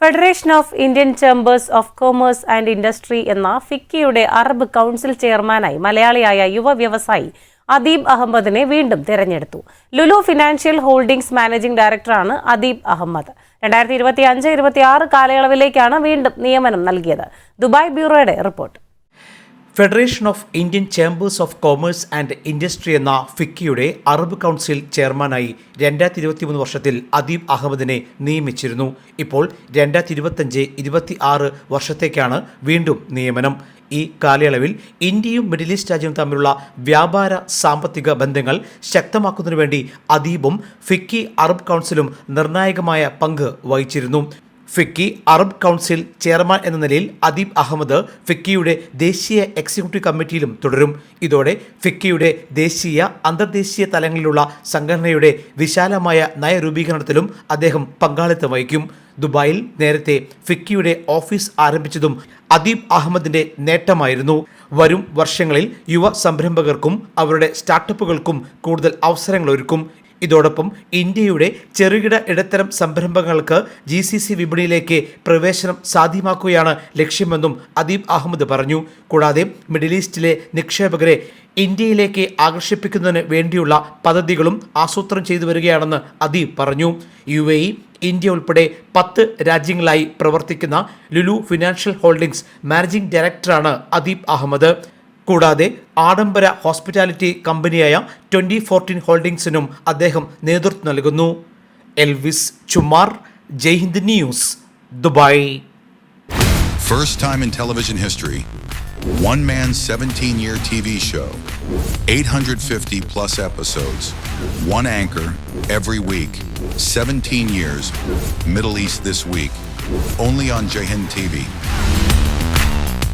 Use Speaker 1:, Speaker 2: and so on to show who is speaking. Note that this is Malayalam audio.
Speaker 1: Federation of Indian chambers of commerce and industry എന്ന ഫിക്കിയുടെ അറബ് കൗൺസിൽ ചെയർമാനായി മലയാളിയായ യുവ വ്യവസായി അദീബ് അഹമ്മദിനെ വീണ്ടും തിരഞ്ഞെടുത്തു. ലുലു ഫിനാൻഷ്യൽ ഹോൾഡിംഗ്സ് മാനേജിംഗ് ഡയറക്ടറാണ് അദീബ് അഹമ്മദ്. രണ്ടായിരത്തി ഇരുപത്തി അഞ്ച് ഇരുപത്തി ആറ് കാലയളവിലേക്കാണ് വീണ്ടും നിയമനം നൽകിയത്. Dubai ബ്യൂറോയുടെ report.
Speaker 2: Federation of Indian chambers of commerce and industry എന്ന ഫിക്കിയുടെ അറബ് കൗൺസിൽ ചെയർമാനായി രണ്ടായിരത്തി ഇരുപത്തിമൂന്ന് വർഷത്തിൽ അദീബ് അഹമ്മദിനെ നിയമിച്ചിരുന്നു. ഇപ്പോൾ രണ്ടായിരത്തി ഇരുപത്തഞ്ച് ഇരുപത്തി ആറ് വർഷത്തേക്കാണ് വീണ്ടും നിയമനം. ഈ കാലയളവിൽ ഇന്ത്യയും മിഡിൽ ഈസ്റ്റ് രാജ്യവും തമ്മിലുള്ള വ്യാപാര സാമ്പത്തിക ബന്ധങ്ങൾ ശക്തമാക്കുന്നതിനു വേണ്ടി അദീബും ഫിക്കി അറബ് കൗൺസിലും നിർണായകമായ പങ്ക് വഹിച്ചിരുന്നു. ഫിക്കി അറബ് കൗൺസിൽ ചെയർമാൻ എന്ന നിലയിൽ അദീബ് അഹമ്മദ് ഫിക്കിയുടെ ദേശീയ എക്സിക്യൂട്ടീവ് കമ്മിറ്റിയിലും തുടരും. ഇതോടെ ഫിക്കിയുടെ ദേശീയ അന്തർദേശീയ തലങ്ങളിലുള്ള സംഘടനയുടെ വിശാലമായ നയരൂപീകരണത്തിലും അദ്ദേഹം പങ്കാളിത്തം വഹിക്കും. ദുബായിൽ നേരത്തെ ഫിക്കിയുടെ ഓഫീസ് ആരംഭിച്ചതും അദീബ് അഹമ്മദിന്റെ നേട്ടമായിരുന്നു. വരും വർഷങ്ങളിൽ യുവ സംരംഭകർക്കും അവരുടെ സ്റ്റാർട്ടപ്പുകൾക്കും കൂടുതൽ അവസരങ്ങൾ ഒരുക്കും. ഇതോടൊപ്പം ഇന്ത്യയുടെ ചെറുകിട ഇടത്തരം സംരംഭങ്ങൾക്ക് ജി സി സി വിപണിയിലേക്ക് പ്രവേശനം സാധ്യമാക്കുകയാണ് ലക്ഷ്യമെന്നും അദീബ് അഹമ്മദ് പറഞ്ഞു. കൂടാതെ മിഡിൽ ഈസ്റ്റിലെ നിക്ഷേപകരെ ഇന്ത്യയിലേക്ക് ആകർഷിപ്പിക്കുന്നതിന് വേണ്ടിയുള്ള പദ്ധതികളും ആസൂത്രണം ചെയ്തു വരികയാണെന്ന് അദീബ് പറഞ്ഞു. യു എ ഇ ഇന്ത്യ ഉൾപ്പെടെ പത്ത് രാജ്യങ്ങളായി പ്രവർത്തിക്കുന്ന ലുലു ഫിനാൻഷ്യൽ ഹോൾഡിംഗ്സ് മാനേജിംഗ് ഡയറക്ടറാണ് അദീബ് അഹമ്മദ്. കൂടാതെ ആഡംബര ഹോസ്പിറ്റാലിറ്റി കമ്പനിയായ ട്വന്റി ഫോർട്ടീൻ ഹോൾഡിംഗ്സിനും അദ്ദേഹം നേതൃത്വം നൽകുന്നു Elvis Chummar Jaihind news Dubai
Speaker 3: First time in television history, one man 17 year TV show, 850 plus episodes, one anchor every week, 17 years, Middle East this week, only on Jahin TV.